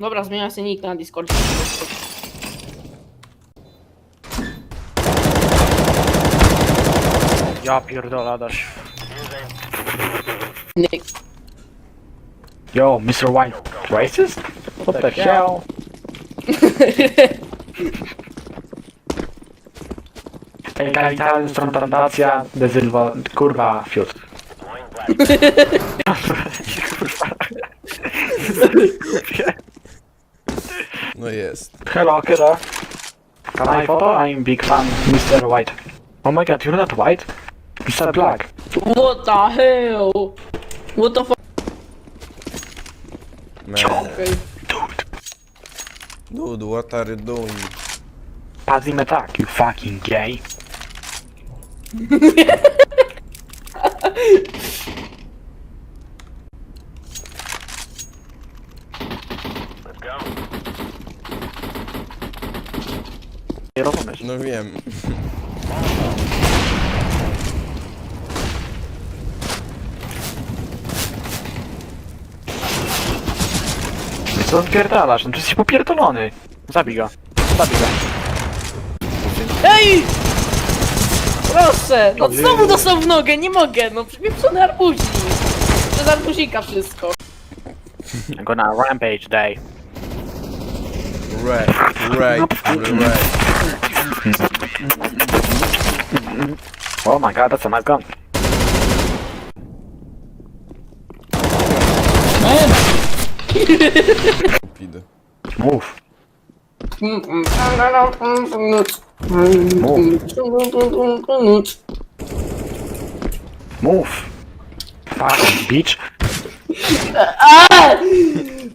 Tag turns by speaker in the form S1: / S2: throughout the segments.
S1: Dobra, zmieniam sobie nick na Discordzie.
S2: Ja pierdolę, Adaś.
S1: Nick.
S2: Yo, Mr. White. Racist? What the hell? Ej, kapitalny frontacja, dezylwa, kurwa, fiut.
S3: No jest.
S2: Hello, kiddo. Can I photo? I'm big fan, Mr. White. Oh my god, you're not white? Mr. Black.
S1: What the hell? What the fuck?
S3: Man.
S1: Okay.
S2: Dude.
S3: Dude, what are you doing?
S2: Pass him attack, you fucking gay. Nie rozumiesz.
S3: No wiem.
S2: Co odpierdalasz? No to jesteś popierdolony. Zabij go. Zabij go.
S1: Ej! Proszę! No znowu dostał w nogę, nie mogę! No przypieprzony arbuzik! Przez arbuzika wszystko.
S2: I'm gonna rampage day.
S3: Right, right, right.
S2: Oh my god, that's a nice gun.
S3: Pidy.
S2: Move. Move. Fucking bitch.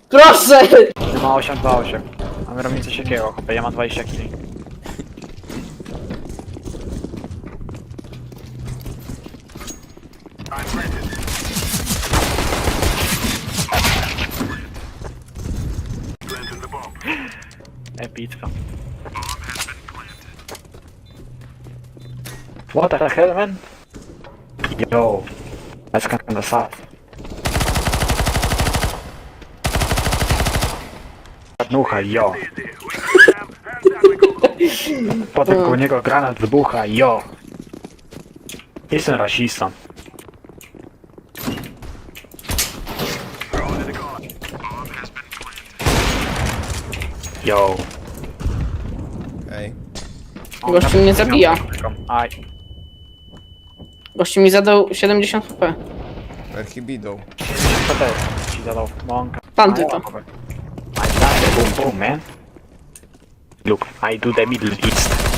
S1: Proszę!
S2: Ja ma 828. A my robimy coś jakiego, chłopie, ja mam 20 kili. Epicko. What the hell, man? Yo, on the south. Dmucha, jo. Potem koło niego granat wybucha, jo. Jestem rasistą.
S3: Ej.
S1: Gościu mnie zabija.
S2: Aj.
S1: Gościu mi zadał 70 HP.
S3: Archibidą.
S2: Co to jest? Ci zadał mąka.
S1: Pan ty to.
S2: I got the boom boom, man. Look, I do the Middle East.